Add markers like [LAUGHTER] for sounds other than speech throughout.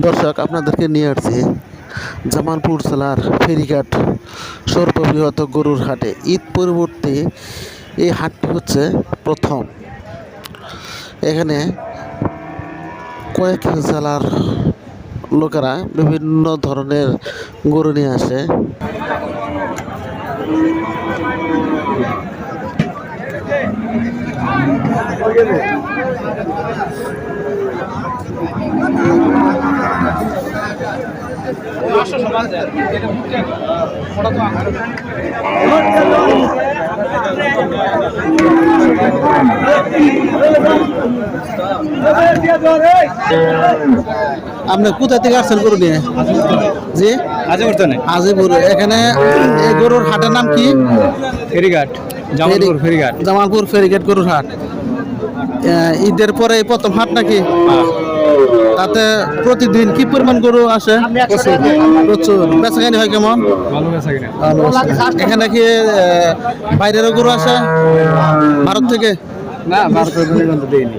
দর্শক, আপনাদেরকে নিয়ে আসছি জামালপুর জেলার ফেরিঘাট সর্ববৃহৎ গরুর হাটে। ঈদ পূর্ববর্তী এই হাটটি হচ্ছে প্রথম। এখানে কয়েক জেলার লোকেরা বিভিন্ন ধরনের গরু নিয়ে আসে। আপনি কোথা থেকে আসছেন গরু নিয়ে জি আজিমুদ্দানে হাজিপুর এখানে এই গরুর হাটের নাম কি? ফেরিঘাট জামালপুর ফেরিঘাট। জামালপুর ফেরিঘাট গরুর হাট। ঈদের পরে এই প্রথম হাট নাকি? তাতে প্রতিদিন কি পরিমাণ গরু আসে? প্রচুর। বেচাকানি হয় কেমন। এখানে কি বাইরেরও গরু আসে? ভারত থেকে? না ভারত পর্যন্ত দেয়নি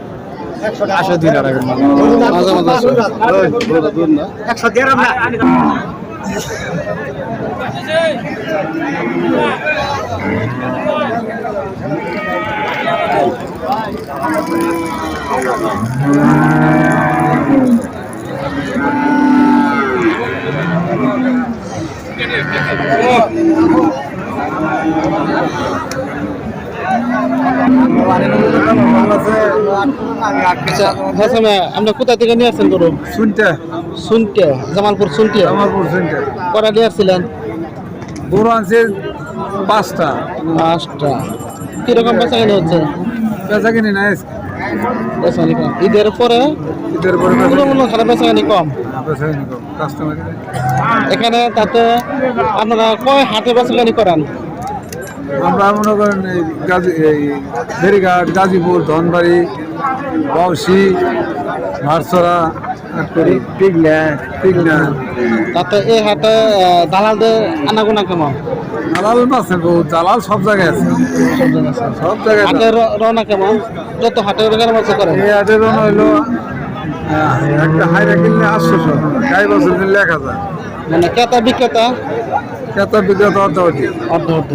আসো মাঝে মাঝে। [LAUGHS] আচ্ছা আপনি কোথা থেকে নিয়ে আসছেন গরু? শুনতে। শুনতে জামালপুর শুনতে? জামালপুর শুনতে। কটা নিয়ে আসছিলেন? গরু আনছে পাঁচটা। পাঁচটা। কীরকম বেচাকানি হচ্ছে? বেচা কিনি নাই বেচাকানি কম ঈদের পরে ঈদের পরে তুলনামূলক হারে বেচাকানি কম? বেচা কিনি কম। কাস্টমার এখানে তাতে আপনারা কয় হাটে বেচাকানি করান? আমরা মনে করেন এই গাজী এই ফেরিঘাট গাজীপুর ধনবাড়ি বাউসি ভারসরা পিগনা পিগনা তাতে এই হাটে দালালদের আনাগোনা কেমন? দালাল আছে বহুত দালাল সব জায়গায় আছে। সব জায়গায় হাটে র- রওনা কেমন? যত হাটে কেমন বছর করেন এই হাটের রন হইল একটা হাইরা কিনলে আটশোশো গাই বছর কিনলে এক হাজার। মানে ক্রেতা বিক্রেতা? কেতা বিক্রেতা অর্ধ অর্ধি অর্ধ অর্ধ